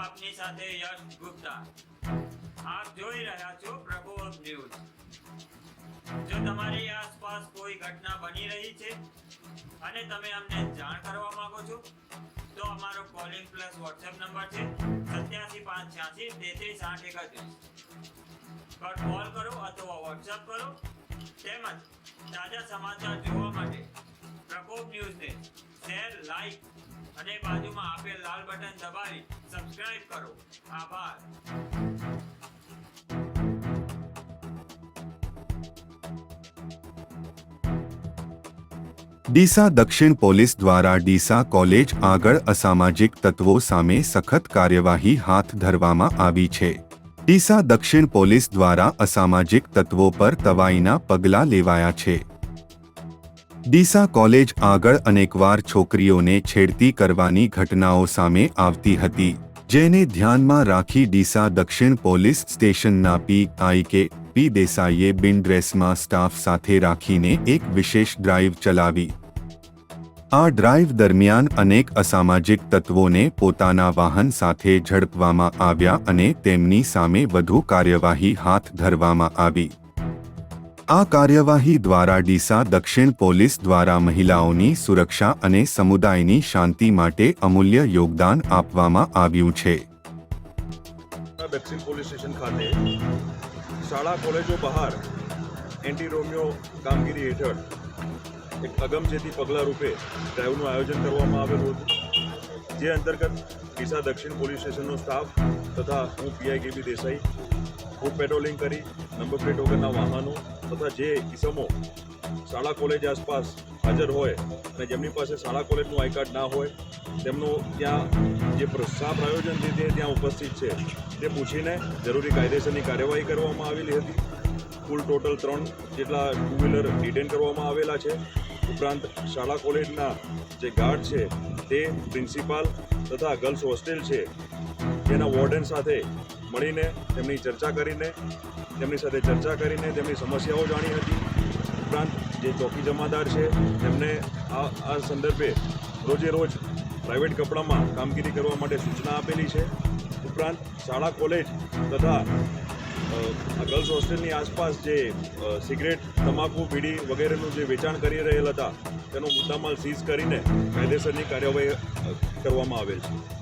આપની સાથે યશ ગુપ્તા. આપ જોઈ રહ્યા છો પ્રભુ ન્યૂઝ. જો તમારી આસપાસ કોઈ ઘટના બની રહી છે અને તમે અમને જાણ કરવા માંગો છો, તો અમારો કોલિંગ પ્લસ વોટ્સએપ નંબર છે સત્યાસી પાંચ છ્યાસી તેત્રીસ આઠ એકત્રીસ. પર કોલ કરો અથવા વોટ્સએપ કરો, તેમજ તાજા સમાચાર જોવા માટે પ્રકોપ ન્યૂઝને શેર લાઈક અને બાજુમાં આપેલ લાલ બટન દબાવી સબસ્ક્રાઇબ કરો. આભાર. ડીસા દક્ષિણ પોલીસ દ્વારા ડીસા કોલેજ આગળ અસામાજિક તત્વો સામે સખત કાર્યવાહી હાથ ધરવામાં આવી છે. ડીસા દક્ષિણ પોલીસ દ્વારા અસામાજિક તત્વો પર તવાઈના પગલાં લેવાયા છે. ડીસા કોલેજ આગળ અનેકવાર છોકરીઓને છેડતી કરવાની ઘટનાઓ સામે આવતી હતી, જેને ધ્યાનમાં રાખી ડીસા દક્ષિણ પોલીસ સ્ટેશનના પી આઈ કે પી દેસાઈએ બિન ડ્રેસમાં સ્ટાફ સાથે રાખીને એક વિશેષ ડ્રાઈવ ચલાવી. આ ડ્રાઈવ દરમિયાન અનેક અસામાજિક તત્વોને પોતાના વાહન સાથે ઝડપવામાં આવ્યા અને તેમની સામે વધુ કાર્યવાહી હાથ ધરવામાં આવી. આ કાર્યવાહી દ્વારા ડીસા દક્ષિણ પોલીસ દ્વારા મહિલાઓની સુરક્ષા અને સમુદાયની શાંતિ માટે અમૂલ્ય યોગદાન આપવામાં આવ્યું છે. દક્ષિણ પોલીસ સ્ટેશન ખાતે શાળા કોલેજો બહાર એન્ટી રોમિયો કામગીરી હેઠળ એક અગમચેતી પગલાં રૂપે ડ્રાઈવનું આયોજન કરવામાં આવેલું હતું. જે અંતર્ગત ડીસા દક્ષિણ પોલીસ સ્ટેશનનો સ્ટાફ તથા હું PI KB Desai foot patrolling કરી, નંબર પ્લેટ વગરના વાહનો તથા જે ઇસમો શાળા કોલેજ આસપાસ હાજર હોય અને જેમની પાસે શાળા કોલેજનું આઈ કાર્ડ ના હોય, તેમનું ત્યાં જે શા પ્રયોજન તે ત્યાં ઉપસ્થિત છે. તે પૂછીને જરૂરી કાયદેસરની કાર્યવાહી કરવામાં આવેલી હતી. કુલ ટોટલ ત્રણ જેટલા ટુ વ્હીલર ડિટેન કરવામાં આવેલા છે. ઉપરાંત શાળા કોલેજના જે ગાર્ડ છે તે પ્રિન્સિપાલ તથા ગર્લ્સ હોસ્ટેલ છે. તેના વોર્ડન સાથે મળીને, તેમની ચર્ચા કરીને, તેમની સાથે ચર્ચા કરીને, તેમની સમસ્યાઓ જાણી હતી. ઉપરાંત જે ચોકી જમાદાર છે, તેમને આ આ સંદર્ભે રોજે રોજ પ્રાઇવેટ કપડામાં કામગીરી કરવા માટે સૂચના આપેલી છે. ઉપરાંત શાળા, કોલેજ તથા ગર્લ્સ હોસ્ટેલની આસપાસ જે સિગરેટ, તમાકુ બીડી વગેરેનું જે વેચાણ કરી રહેલ હતા, તેનો મુદ્દામાલ સીઝ કરીને કાયદેસરની કાર્યવાહી કરવામાં આવેલ છે.